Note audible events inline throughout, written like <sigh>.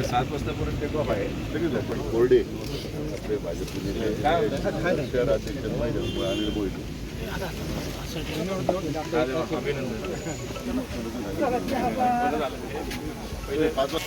सात वाजतापर्यंत take off आहे लगेच पण कोरडे आपले भाजपचे शहर अध्यक्ष अनिल पहिले पाच वाजता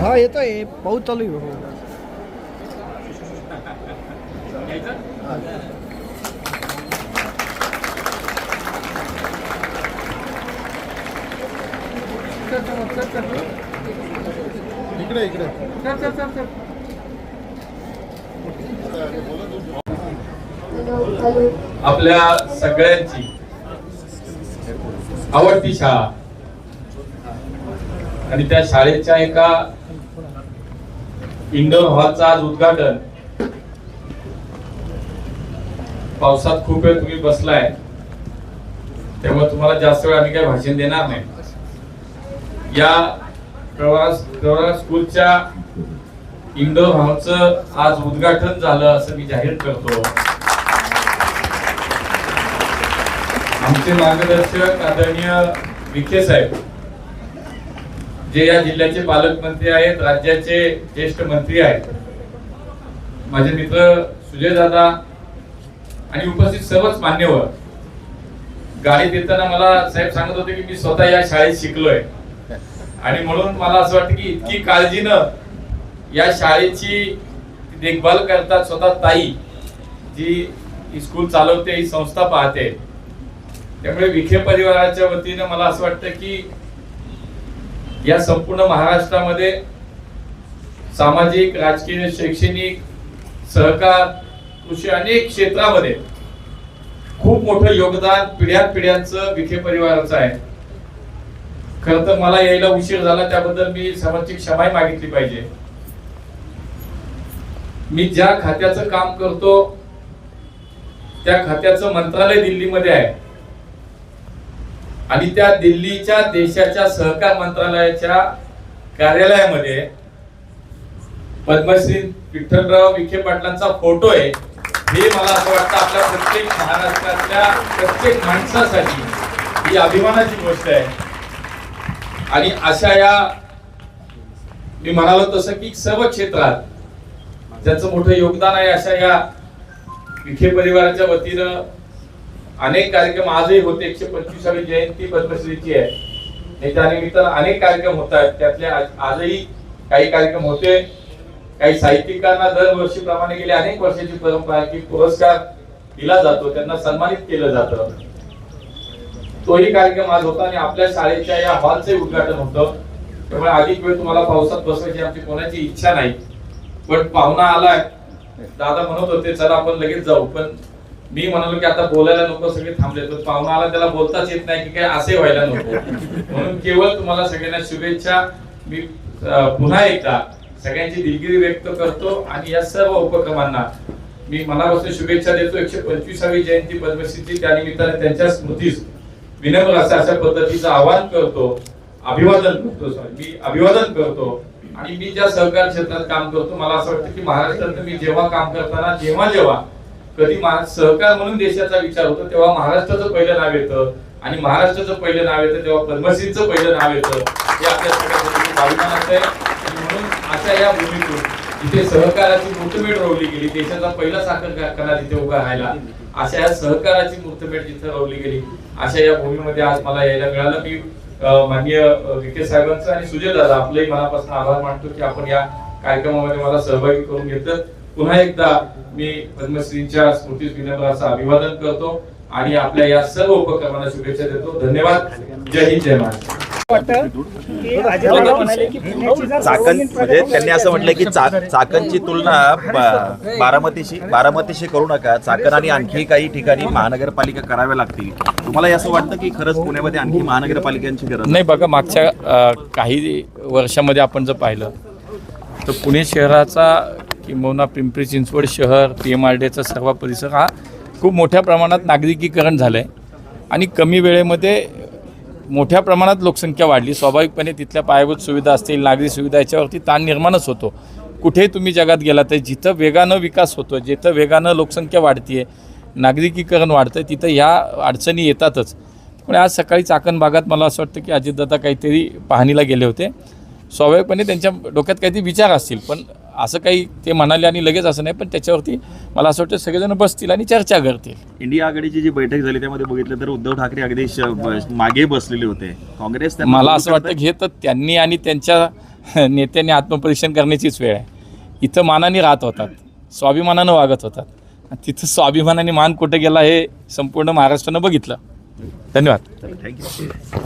हा येतोय. पाऊस चालू आहे. हो. इकडे इकडे. आपल्या सगळ्यांची आवडती शाळा. आणि त्या शाळेच्या एका इंडोर हॉलचं आज उद्घाटन. पावसात खूप वेळ तुम्ही बसलाय. त्यामुळे तुम्हाला जास्त वेळ आम्ही काही भाषण देणार नाही. या प्रवास प्रवास स्कूलच्या इंडोर हॉलचं आज उद्घाटन झालं असं मी जाहीर करतो. आमचे मार्गदर्शक आदरणीय विखे साहेब जे या जिल्ह्याचे पालकमंत्री आहेत राज्याचे ज्येष्ठ मंत्री आहेत माझे मित्र सुजय दादा आणि उपस्थित सर्वच मान्यवर गाडी देताना मला साहेब सांगत होते की मी स्वतः या शाळेत शिकलोय. आणि म्हणून मला असं वाटतं की इतकी काळजीनं या शाळेची देखभाल करतात स्वतः ताई जी स्कूल चालवते ही संस्था पाहते. त्यामुळे विखे परिवाराच्या वतीनं मला असं वाटतं की या संपूर्ण महाराष्ट्रामध्ये सामाजिक राजकीय शैक्षणिक सहकार कृषी अनेक क्षेत्रामध्ये खूप मोठं योगदान पिढ्यान पिढ्यांचं विखे परिवाराचं आहे. खर तर मला यायला उशीर झाला त्याबद्दल मी सर्वांची क्षमाही मागितली पाहिजे. मी ज्या खात्याचं काम करतो त्या खात्याचं मंत्रालय दिल्लीमध्ये आहे. आणि त्या दिल्लीच्या देशाच्या सहकार मंत्रालयाच्या कार्यालयामध्ये पद्मश्री विठ्ठलराव विखे पाटलांचा फोटो आहे. हे मला असं वाटतं आपल्या प्रत्येक महाराष्ट्रातल्या प्रत्येक माणसासाठी ही अभिमानाची गोष्ट आहे. आणि अशा या मी म्हणालो तसं की सर्व क्षेत्रात ज्याचं मोठं योगदान आहे अशा या विखे परिवाराच्या वतीनं अनेक कार्यक्रम आजही होते. एकशे पंचवीसावी जयंती पद्मश्रीची आहे. त्यानिमित्त अनेक कार्यक्रम होत आहेत. त्यातले आजही काही कार्यक्रम होते. काही साहित्यिकांना दरवर्षीप्रमाणे गेले गेली अनेक वर्षाची परंपरा की पुरस्कार दिला जातो. त्यांना सन्मानित केलं जातं. तोही कार्यक्रम आज होता आणि आपल्या शाळेच्या या हॉलचे उद्घाटन होतं. त्यामुळे अधिक वेळ तुम्हाला पावसात बसवायची आमची कोणाची इच्छा नाही. पण पाहुणा आलाय. दादा म्हणत होते चला आपण लगेच जाऊ. पण मी म्हणालो की आता बोलायला नको सगळे थांबले. तर पाहुणा आला त्याला बोलताच येत नाही की काय असे व्हायला नको. म्हणून केवळ तुम्हाला सगळ्यांना शुभेच्छा. मी पुन्हा एकदा सगळ्यांची दिलगिरी व्यक्त करतो आणि या सर्व उपक्रमांना मी मनापासून शुभेच्छा देतो. एकशे पंचवीसावी जयंती पद्मश्रीची त्यानिमित्ताने त्यांच्या स्मृतीस विनम्र असं अशा पद्धतीचं आवाहन करतो अभिवादन करतो सॉरी मी अभिवादन करतो आणि मी ज्या सहकार क्षेत्रात काम करतो मला असं वाटतं की महाराष्ट्रात मी जेव्हा काम करताना जेव्हा जेव्हा कधी सहकार म्हणून देशाचा विचार होतो तेव्हा महाराष्ट्राचं पहिलं नाव येतं आणि महाराष्ट्राचं पहिलं नाव येतं तेव्हा पद्मश्रीचं पहिलं नाव येतं. हे आपल्या सगळ्या म्हणून अशा या भूमीतून जिथे सहकाराची मूर्तमेढ रोवली गेली. देशाचा पहिला साखर कारखाना तिथे उभा राहिला. अशा या सहकाराची मूर्तमेढ जिथे रोवली गेली अशा या भूमीमध्ये आज मला यायला मिळालं. मी माननीय अं, विखे साहेबांचं आणि सुजय दादा आपलंही मनापासून आभार मानतो की आपण या कार्यक्रमामध्ये मला सहभागी करून घेतलं. पुन्हा एकदा मी पद्मश्रींच्या स्मृती विनम्राचं अभिवादन करतो आणि आपल्या या सर्व उपक्रमांना शुभेच्छा देतो. धन्यवाद. जय हिंद जय महाराष्ट्र. चाकण म्हणजे त्यांनी असं म्हटलं की चाकणची तुलना बा- बारामतीशी बारामतीशी करू नका. चाकण आणि आणखी काही ठिकाणी महानगरपालिका कराव्या लागतील. तुम्हाला असं वाटतं की खरंच पुण्यामध्ये आणखी महानगरपालिकांची गरज? नाही बघा मागच्या काही वर्षामध्ये आपण जर पाहिलं तर पुणे शहराचा किंबहुना पिंपरी चिंचवड शहर पी एम आर डीचा सर्व परिसर हा खूप मोठ्या प्रमाणात नागरिकीकरण झालं आहे आणि कमी वेळेमध्ये मोठ्या प्रमाणात लोकसंख्या वाढली. स्वाभाविकपणे तिथल्या पायाभूत सुविधा असतील नागरी सुविधा याच्यावरती ताण निर्माणच होतो. कुठेही तुम्ही जगात गेला तर जिथं वेगानं विकास होतो जिथं वेगानं लोकसंख्या वाढते नागरिकीकरण वाढतं तिथं ह्या अडचणी येतातच. पण आज सकाळी चाकण भागात मला असं वाटतं की अजितदादा काहीतरी पाहणीला गेले होते. स्वाभाविकपणे त्यांच्या डोक्यात काहीतरी विचार असतील पण असं काही ते म्हणाले आणि लगेच असं नाही पण त्याच्यावरती मला असं वाटतं सगळेजण बसतील आणि चर्चा करतील. इंडिया आघाडीची जी बैठक झाली त्यामध्ये बघितलं तर उद्धव ठाकरे अगदी मागे बसलेले होते. काँग्रेस मला असं वाटतं हे तर त्यांनी आणि त्यांच्या <laughs> नेत्यांनी आत्मपरीक्षण करण्याचीच वेळ आहे. इथं मानाने राहत होतात स्वाभिमानानं वागत होतात. आणि तिथं स्वाभिमानाने मान कुठे गेला हे संपूर्ण महाराष्ट्रानं बघितलं. धन्यवाद. थँक्यू